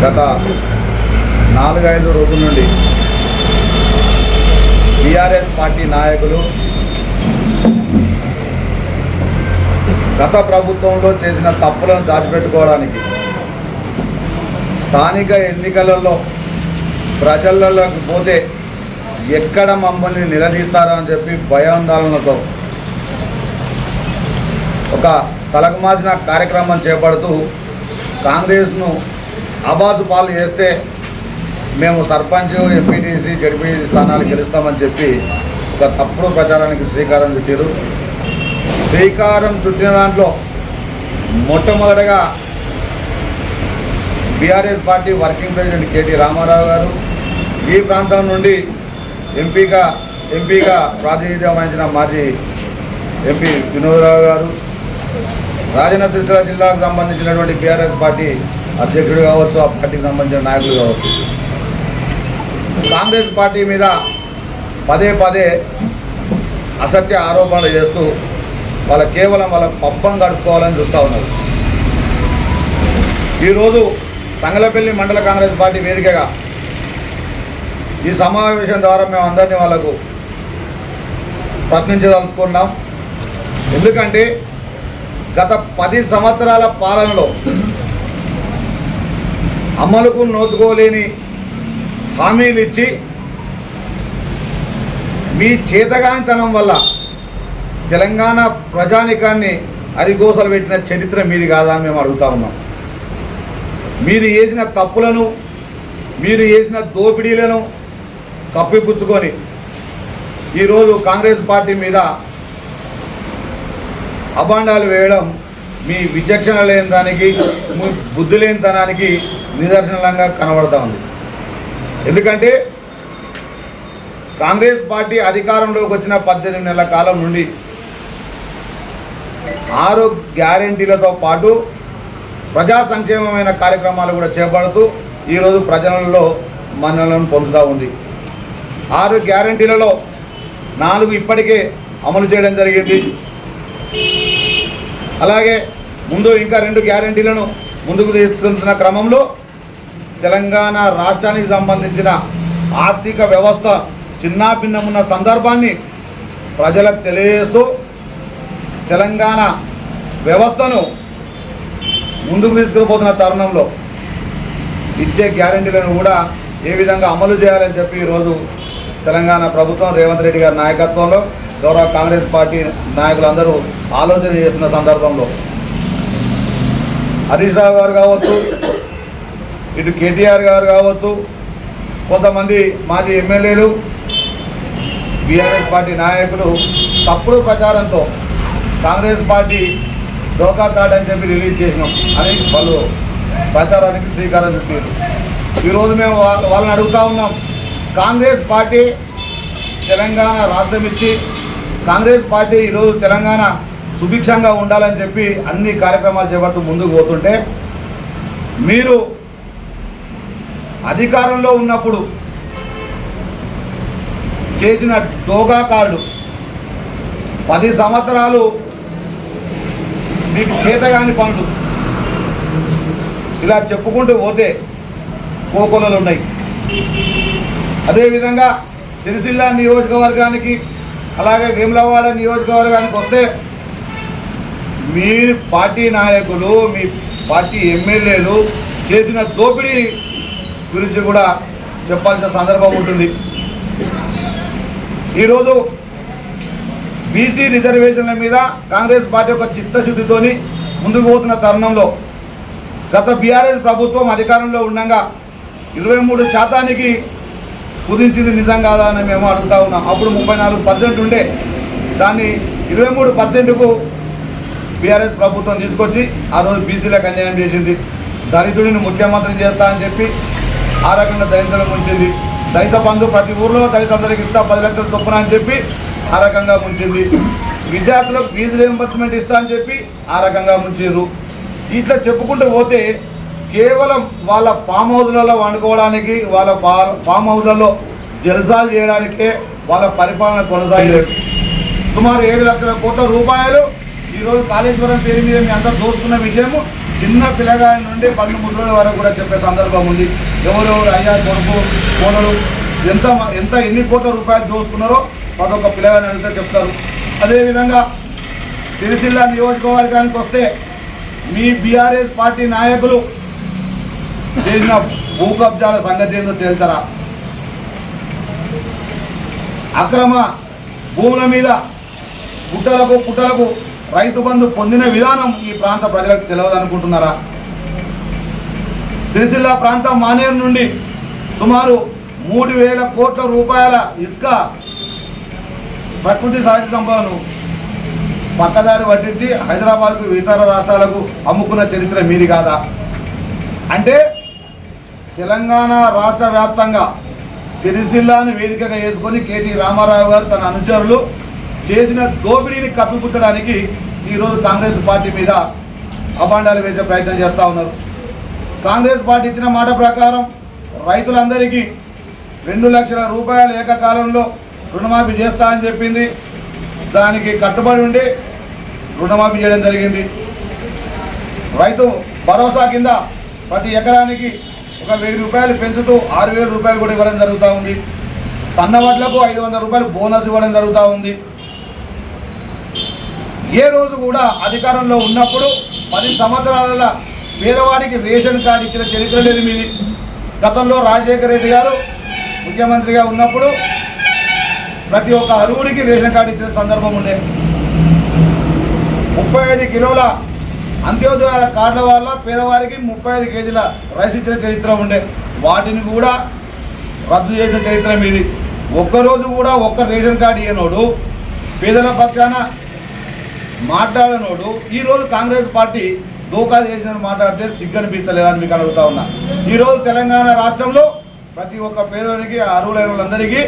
గత నాలుగైదు రోజుల నుండి టీఆర్ఎస్ పార్టీ నాయకులు గత ప్రభుత్వంలో చేసిన తప్పులను దాచిపెట్టుకోవడానికి స్థానిక ఎన్నికలలో ప్రజలలోకి పోతే ఎక్కడ మమ్మల్ని నిలదీస్తారో అని చెప్పి భయాందోళనతో ఒక తలకు మార్చిన కార్యక్రమం చేపడుతూ కాంగ్రెస్ను అబాసు పాలు చేస్తే మేము సర్పంచ్ ఎంపీటీసీ జడ్పీటీసీ స్థానాలు గెలుస్తామని చెప్పి ఒక తప్పుడు ప్రచారానికి శ్రీకారం చుట్టారు శ్రీకారం చుట్టిన దాంట్లో మొట్టమొదటగా BRS party working president K T Ramarao garu ఈ ప్రాంతం నుండి ఎంపీగా ఎంపీగా ప్రాతినిధ్యం వహించిన మాజీ ఎంపీ వినోదరావు గారు రాజన్న సిరిసిల్ల జిల్లాకు సంబంధించినటువంటి బీఆర్ఎస్ పార్టీ అధ్యక్షుడు కావచ్చు ఆ పార్టీకి సంబంధించిన నాయకులు కావచ్చు. కాంగ్రెస్ పార్టీ మీద పదే పదే అసత్య ఆరోపణలు చేస్తూ వాళ్ళ కేవలం వాళ్ళ పబ్బం గడుపుకోవాలని చూస్తూ ఉన్నారు. ఈరోజు తంగలపల్లి మండల కాంగ్రెస్ పార్టీ వేదికగా ఈ సమావేశం ద్వారా మేము అందరినీ వాళ్ళకు ప్రశ్నించదలుచుకున్నాం. ఎందుకంటే గత పది సంవత్సరాల పాలనలో అమలుకు నోచుకోలేని హామీలు ఇచ్చి మీ చేతగానితనం వల్ల తెలంగాణ ప్రజానికాన్ని అరిగోసలు పెట్టిన చరిత్ర మీది కాదా అని మేము అడుగుతా ఉన్నాం. మీరు చేసిన తప్పులను మీరు చేసిన దోపిడీలను కప్పిపుచ్చుకొని ఈరోజు కాంగ్రెస్ పార్టీ మీద అభాండాలు వేయడం మీ విచక్షణ లేని దానికి బుద్ధి బుద్ధి లేనితనానికి నిదర్శనంగా కనబడతా ఉంది. ఎందుకంటే కాంగ్రెస్ పార్టీ అధికారంలోకి వచ్చిన పద్దెనిమిది నెలల కాలం నుండి ఆరు గ్యారంటీలతో పాటు ప్రజా సంక్షేమమైన కార్యక్రమాలు కూడా చేపడుతూ ఈరోజు ప్రజలలో మన్నలను పొందుతూ ఉంది. ఆరు గ్యారంటీలలో నాలుగు ఇప్పటికే అమలు చేయడం జరిగింది. అలాగే ముందు ఇంకా రెండు గ్యారంటీలను ముందుకు తీసుకుంటున్న క్రమంలో తెలంగాణ రాష్ట్రానికి సంబంధించిన ఆర్థిక వ్యవస్థ చిన్నాభిన్నమున్న సందర్భాన్ని ప్రజలకు తెలియజేస్తూ తెలంగాణ వ్యవస్థను ముందుకు తీసుకుపోతున్న తరుణంలో ఇచ్చే గ్యారంటీలను కూడా ఏ విధంగా అమలు చేయాలని చెప్పి ఈరోజు తెలంగాణ ప్రభుత్వం రేవంత్ రెడ్డి గారి నాయకత్వంలో గౌరవ కాంగ్రెస్ పార్టీ నాయకులందరూ ఆలోచన చేస్తున్న సందర్భంలో. హరీష్ రావు గారు కావచ్చు ఇటు కేటీఆర్ గారు కావచ్చు కొంతమంది మాజీ ఎమ్మెల్యేలు బీఆర్ఎస్ పార్టీ నాయకులు తప్పుడు ప్రచారంతో కాంగ్రెస్ పార్టీ డోకా కార్డ్ అని చెప్పి రిలీజ్ చేసినాం. అని వాళ్ళు ప్రచారానికి శ్రీకారం చుట్టారు ఈరోజు మేము వాళ్ళని అడుగుతా ఉన్నాం. కాంగ్రెస్ పార్టీ తెలంగాణ రాష్ట్రం ఇచ్చి కాంగ్రెస్ పార్టీ ఈరోజు తెలంగాణ సుభిక్షంగా ఉండాలని చెప్పి అన్ని కార్యక్రమాలు చేపడుతూ ముందుకు పోతుంటే మీరు అధికారంలో ఉన్నప్పుడు చేసిన డోగా కార్డు పది సంవత్సరాలు మీకు చేతగాని పనులు. ఇలా చెప్పుకుంటూ పోతే కోకొలలు ఉన్నాయి. అదేవిధంగా సిరిసిల్ల నియోజకవర్గానికి అలాగే వేములవాడ నియోజకవర్గానికి వస్తే మీ పార్టీ నాయకులు మీ పార్టీ ఎమ్మెల్యేలు చేసిన దోపిడీ గురించి కూడా చెప్పాల్సిన సందర్భం ఉంటుంది. ఈరోజు బీసీ రిజర్వేషన్ల మీద కాంగ్రెస్ పార్టీ యొక్క చిత్తశుద్ధితోని ముందుకు పోతున్న తరుణంలో గత బీఆర్ఎస్ ప్రభుత్వం అధికారంలో ఉండగా ఇరవై మూడు శాతానికి కుదించింది నిజం కాదా అని మేము అడుగుతా ఉన్నాం. అప్పుడు ముప్పై నాలుగు పర్సెంట్ ఉండే దాన్ని ఇరవై మూడు పర్సెంట్కు బీఆర్ఎస్ ప్రభుత్వం తీసుకొచ్చి ఆ రోజు బీసీలకు అన్యాయం చేసింది. దళితుడిని ముఖ్యమంత్రి చేస్తా అని చెప్పి ఆ రకంగా దళితులను ఉంచింది దళిత బంధు ప్రతి ఊర్లో దళితులందరికీ ఇస్తా పది లక్షల చొప్పున అని చెప్పి ఆ రకంగా ముంచింది. విద్యార్థులకు ఫీజు రియంబర్స్మెంట్ ఇస్తా అని చెప్పి ఆ రకంగా ముంచారు ఇట్లా చెప్పుకుంటూ పోతే కేవలం వాళ్ళ ఫామ్ హౌస్లలో వండుకోవడానికి వాళ్ళ ఫామ్ హౌస్లలో జల్సాలు చేయడానికే వాళ్ళ పరిపాలన కొనసాగలేదు సుమారు ఏడు లక్షల కోట్ల రూపాయలు ఈరోజు కాళేశ్వరం పేరు మీద మీ అందరూ చూసుకున్న విషయము చిన్న పిల్లగాడి నుండి పండు ముసలి వరకు కూడా చెప్పే సందర్భం ఉంది. ఎవరెవరు అయ్యా కొడుకు కోడలు ఎంత ఎంత ఎన్ని కోట్ల రూపాయలు దోసుకున్నారో ప్రతి ఒక్క పిల్లగాని అడిగితే చెప్తారు. అదేవిధంగా సిరిసిల్ల నియోజకవర్గానికి వస్తే మీ బీఆర్ఎస్ పార్టీ నాయకులు చేసిన భూ కబ్జాల సంగతి ఏందో తెలుసరా అక్రమ భూముల మీద గుట్టలకు పుట్టలకు రైతు బంధు పొందిన విధానం ఈ ప్రాంత ప్రజలకు తెలియదనుకుంటున్నారా సిరిసిల్ల ప్రాంతం మానేరు నుండి సుమారు మూడు వేల కోట్ల రూపాయల ఇసుక ప్రకృతి సహజ సంపదను పక్కదారి పట్టించి హైదరాబాద్కు ఇతర రాష్ట్రాలకు అమ్ముకున్న చరిత్ర మీది కాదా? అంటే తెలంగాణ రాష్ట్ర వ్యాప్తంగా సిరిసిల్లాను వేదికగా చేసుకొని కేటీ రామారావు గారు తన అనుచరులు చేసిన దోపిడీని కప్పిపుచ్చడానికి ఈరోజు కాంగ్రెస్ పార్టీ మీద అభాండాలు వేసే ప్రయత్నం చేస్తూ ఉన్నారు. కాంగ్రెస్ పార్టీ ఇచ్చిన మాట ప్రకారం రైతులందరికీ రెండు లక్షల రూపాయలు ఏకకాలంలో రుణమాఫీ చేస్తా అని చెప్పింది. దానికి కట్టుబడి ఉండి రుణమాఫీ చేయడం జరిగింది. రైతు భరోసా కింద ప్రతి ఎకరానికి ఒక వెయ్యి రూపాయలు పెంచుతూ ఆరు వేల రూపాయలు కూడా ఇవ్వడం జరుగుతూ ఉంది. సన్న వడ్లకు ఐదు వందల రూపాయలు బోనస్ ఇవ్వడం జరుగుతూ ఉంది. ఏ రోజు కూడా అధికారంలో ఉన్నప్పుడు పది సంవత్సరాల పేదవాడికి రేషన్ కార్డు ఇచ్చిన చరిత్ర లేదు మీది. గతంలో రాజశేఖర రెడ్డి గారు ముఖ్యమంత్రిగా ఉన్నప్పుడు ప్రతి ఒక్క అరువురికి రేషన్ కార్డు ఇచ్చిన సందర్భం ఉండే. ముప్పై ఐదు కిలోల అంత్యోదయ కార్డుల వల్ల పేదవారికి ముప్పై ఐదు కేజీల రైస్ ఇచ్చిన చరిత్ర ఉండే. వాటిని కూడా రద్దు చేసిన చరిత్ర మీది. ఒక్కరోజు కూడా ఒక్క రేషన్ కార్డు ఇయ్యనోడు పేదల పక్షాన మాట్లాడనోడు ఈరోజు కాంగ్రెస్ పార్టీ దోకా చేసిన మాట్లాడితే సిగ్గనిపించలేదని మీకు అడుగుతా ఉన్నా. ఈరోజు తెలంగాణ రాష్ట్రంలో ప్రతి ఒక్క పేదవానికి అర్హులైన వాళ్ళందరికీ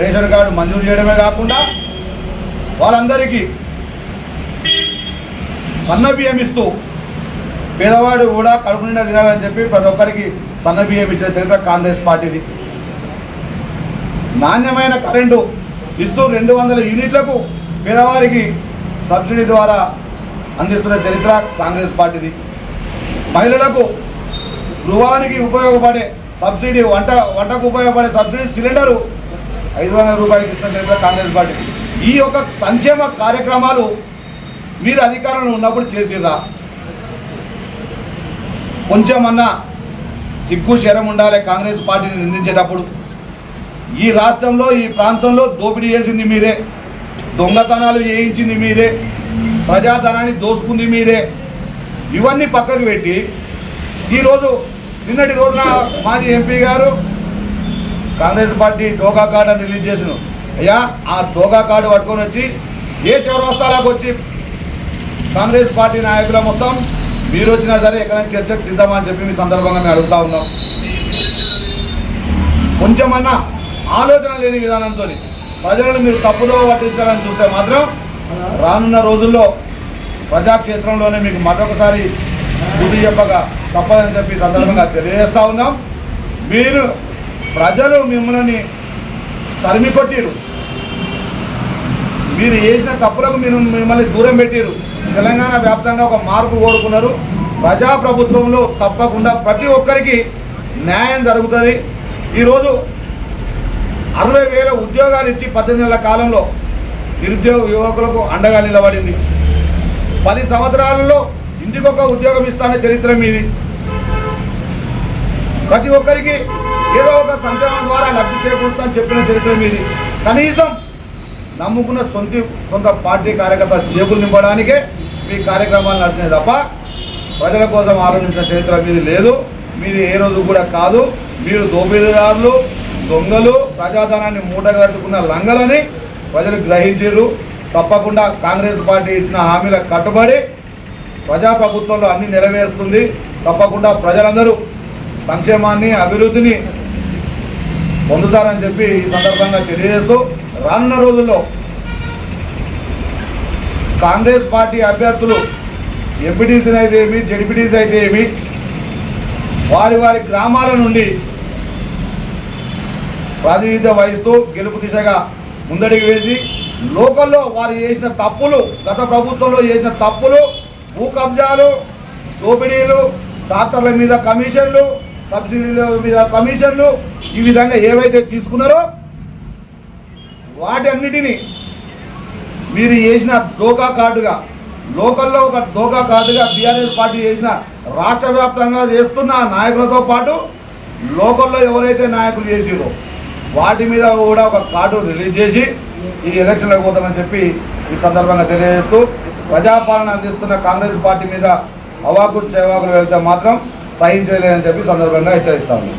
రేషన్ కార్డు మంజూరు చేయడమే కాకుండా వాళ్ళందరికీ సన్న బియ్యం ఇస్తూ పేదవాడు కూడా కడుపు నిండా తినాలని చెప్పి ప్రతి ఒక్కరికి సన్న బియ్యం ఇచ్చిన చరిత్ర కాంగ్రెస్ పార్టీది. నాణ్యమైన కరెంటు ఇస్తూ రెండు వందల యూనిట్లకు పేదవారికి సబ్సిడీ ద్వారా అందిస్తున్న చరిత్ర కాంగ్రెస్ పార్టీది. మహిళలకు గృహానికి ఉపయోగపడే సబ్సిడీ వంట వంటకు ఉపయోగపడే సబ్సిడీ సిలిండరు ఐదు వందల రూపాయలకి ఇస్తున్న చరిత్ర కాంగ్రెస్ పార్టీ ఈ యొక్క సంక్షేమ కార్యక్రమాలు మీరు అధికారంలో ఉన్నప్పుడు చేసిర్రా కొంచెమన్నా సిగ్గు శరం ఉండాలి కాంగ్రెస్ పార్టీని నిందించేటప్పుడు. ఈ రాష్ట్రంలో ఈ ప్రాంతంలో దోపిడీ చేసింది మీరే. దొంగతనాలు చేయించింది మీరే. ప్రజాధనాన్ని దోసుకుంది మీరే. ఇవన్నీ పక్కకు పెట్టి ఈరోజు నిన్నటి రోజున మాజీ ఎంపీ గారు కాంగ్రెస్ పార్టీ టోకా కార్డు అని రిలీజ్ చేసిన అయ్యా ఆ టోకా కార్డు పట్టుకొని వచ్చి ఏ చౌరస్తాలకు వచ్చి కాంగ్రెస్ పార్టీ నాయకుల మొత్తం మీరు వచ్చినా సరే ఎక్కడైనా చర్చకు సిద్ధమా అని చెప్పి మీ సందర్భంగా మేము అడుగుతా ఉన్నాం. కొంచెమన్నా ఆలోచన లేని విధానంతో ప్రజలను మీరు తప్పుదో పట్టించాలని చూస్తే మాత్రం రానున్న రోజుల్లో ప్రజాక్షేత్రంలోనే మీకు మరొకసారి బుద్ధి చెప్పగా తప్పదని చెప్పి సందర్భంగా తెలియజేస్తూ ఉన్నాం. మీరు ప్రజలు మిమ్మల్ని తరిమి కొట్టిరు మీరు చేసిన తప్పులకు మీరు మిమ్మల్ని దూరం పెట్టిరు తెలంగాణ వ్యాప్తంగా ఒక మార్పు కోరుకున్నారు. ప్రజాప్రభుత్వంలో తప్పకుండా ప్రతి ఒక్కరికి న్యాయం జరుగుతుంది. ఈరోజు అరవై వేల ఉద్యోగాలు ఇచ్చి పద్దెనిమిది నెలల కాలంలో నిరుద్యోగ యువకులకు అండగా నిలబడింది. పది సంవత్సరాలలో ఇంటికొక ఉద్యోగం ఇస్తానే చరిత్ర మీది. ప్రతి ఒక్కరికి ఏదో ఒక సంక్షేమం ద్వారా లబ్ధి చేకూరుతా చెప్పిన చరిత్ర మీది. కనీసం నమ్ముకున్న సొంత సొంత పార్టీ కార్యకర్త జేబులు నింపడానికే మీ కార్యక్రమాలు నడిచినాయి తప్ప ప్రజల కోసం ఆలోచించిన చరిత్ర మీది లేదు. మీది ఏ రోజు కూడా కాదు. మీరు దోపిడీదారులు దొంగలు ప్రజాధనాన్ని మూటగట్టుకున్న లంగలని ప్రజలు గ్రహించారు. తప్పకుండా కాంగ్రెస్ పార్టీ ఇచ్చిన హామీల కట్టుబడి ప్రజాప్రభుత్వంలో అన్ని నెరవేరుస్తుంది. తప్పకుండా ప్రజలందరూ సంక్షేమాన్ని అభివృద్ధిని పొందుతారని చెప్పి ఈ సందర్భంగా తెలియజేస్తూ రానున్న రోజుల్లో కాంగ్రెస్ పార్టీ అభ్యర్థులు ఎంపీటీసీని అయితే ఏమి జడ్పీటీసీ అయితే ఏమి వారి వారి గ్రామాల నుండి ప్రాతినిధ్యం వహిస్తూ గెలుపు దిశగా ముందడికి వేసి లోకల్లో వారు చేసిన తప్పులు గత ప్రభుత్వంలో చేసిన తప్పులు భూ కబ్జాలు దోపిడీలు డాక్టర్ల మీద కమిషన్లు సబ్సిడీల మీద కమిషన్లు ఈ విధంగా ఏవైతే తీసుకున్నారో వాటన్నిటినీ మీరు చేసిన డోకా కార్డుగా లోకల్లో ఒక డోకా కార్డుగా బీఆర్ఎస్ పార్టీ చేసిన రాష్ట్ర వ్యాప్తంగా చేస్తున్న నాయకులతో పాటు లోకల్లో ఎవరైతే నాయకులు చేసిరో వాటి మీద కూడా ఒక కార్డు రిలీజ్ చేసి ఈ ఎలక్షన్లకు పోతామని చెప్పి ఈ సందర్భంగా తెలియజేస్తూ ప్రజాపాలన అందిస్తున్న కాంగ్రెస్ పార్టీ మీద అవాకు చేవాకులు వెళ్తే మాత్రం సహించలేదని చెప్పి సందర్భంగా హెచ్చరిస్తాము.